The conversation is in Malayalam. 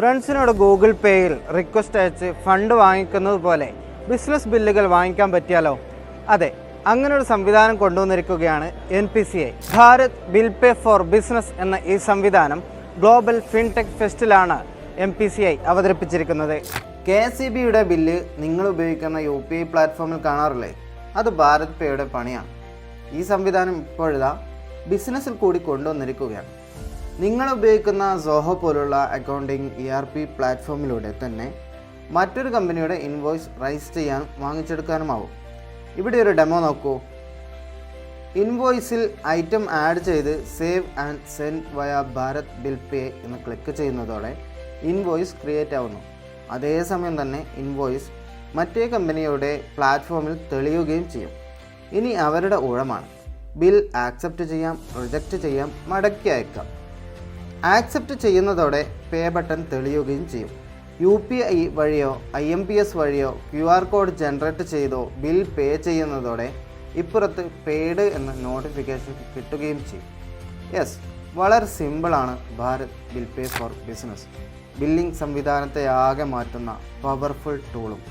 ഫ്രണ്ട്സിനോട് ഗൂഗിൾ പേയിൽ റിക്വസ്റ്റ് അയച്ച് ഫണ്ട് വാങ്ങിക്കുന്നത് പോലെ ബിസിനസ് ബില്ലുകൾ വാങ്ങിക്കാൻ പറ്റിയാലോ? അതെ അങ്ങനെ ഒരു സംവിധാനം കൊണ്ടുവന്നിരിക്കുകയാണ് N P C I Bharat bill pay for business എന്ന ഈ സംവിധാനം ഗ്ലോബൽ ഫിൻടെക് ഫെസ്റ്റിലാണ് എം പി സി ഐ അവതരിപ്പിച്ചിരിക്കുന്നത്. കെ എസ് ഇ ബിയുടെ ബില്ല് നിങ്ങൾ ഉപയോഗിക്കുന്ന യു പി ഐ പ്ലാറ്റ്ഫോമിൽ കാണാറില്ലേ? അത് ഭാരത് പേയുടെ പണിയാണ്. ഈ സംവിധാനം ഇപ്പോഴിതാ ബിസിനസ്സിൽ കൂടി കൊണ്ടുവന്നിരിക്കുകയാണ്. നിങ്ങൾ ഉപയോഗിക്കുന്ന സോഹോ പോലുള്ള അക്കൗണ്ടിംഗ് ഇ ആർ പി പ്ലാറ്റ്ഫോമിലൂടെ തന്നെ മറ്റൊരു കമ്പനിയുടെ ഇൻവോയ്സ് റൈസ് ചെയ്യാനും വാങ്ങിച്ചെടുക്കാനുമാവും. ഇവിടെ ഒരു ഡെമോ നോക്കൂ. ഇൻവോയ്സിൽ ഐറ്റം ആഡ് ചെയ്ത് save and send via Bharat bill പേ എന്ന് ക്ലിക്ക് ചെയ്യുന്നതോടെ ഇൻവോയ്സ് ക്രിയേറ്റ് ആവുന്നു. അതേസമയം തന്നെ ഇൻവോയ്സ് മറ്റേ കമ്പനിയുടെ പ്ലാറ്റ്ഫോമിൽ തെളിയുകയും ചെയ്യും. ഇനി അവരുടെ ഊഴമാണ്. ബിൽ ആക്സെപ്റ്റ് ചെയ്യാം റിജക്റ്റ് ചെയ്യാം മടക്കി അയക്കാം. ആക്സെപ്റ്റ് ചെയ്യുന്നതോടെ പേ ബട്ടൺ തെളിയുകയും ചെയ്യും. യു പി ഐ വഴിയോ ഐ എം പി എസ് വഴിയോ ക്യു ആർ കോഡ് ജനറേറ്റ് ചെയ്തോ ബിൽ പേ ചെയ്യുന്നതോടെ ഇപ്പുറത്ത് പെയ്ഡ് എന്ന നോട്ടിഫിക്കേഷൻ കിട്ടുകയും ചെയ്യും. യെസ് വളരെ സിമ്പിളാണ് Bharat bill pay for business. Billing സംവിധാനത്തെ ആകെ മാറ്റുന്ന പവർഫുൾ ടൂളും.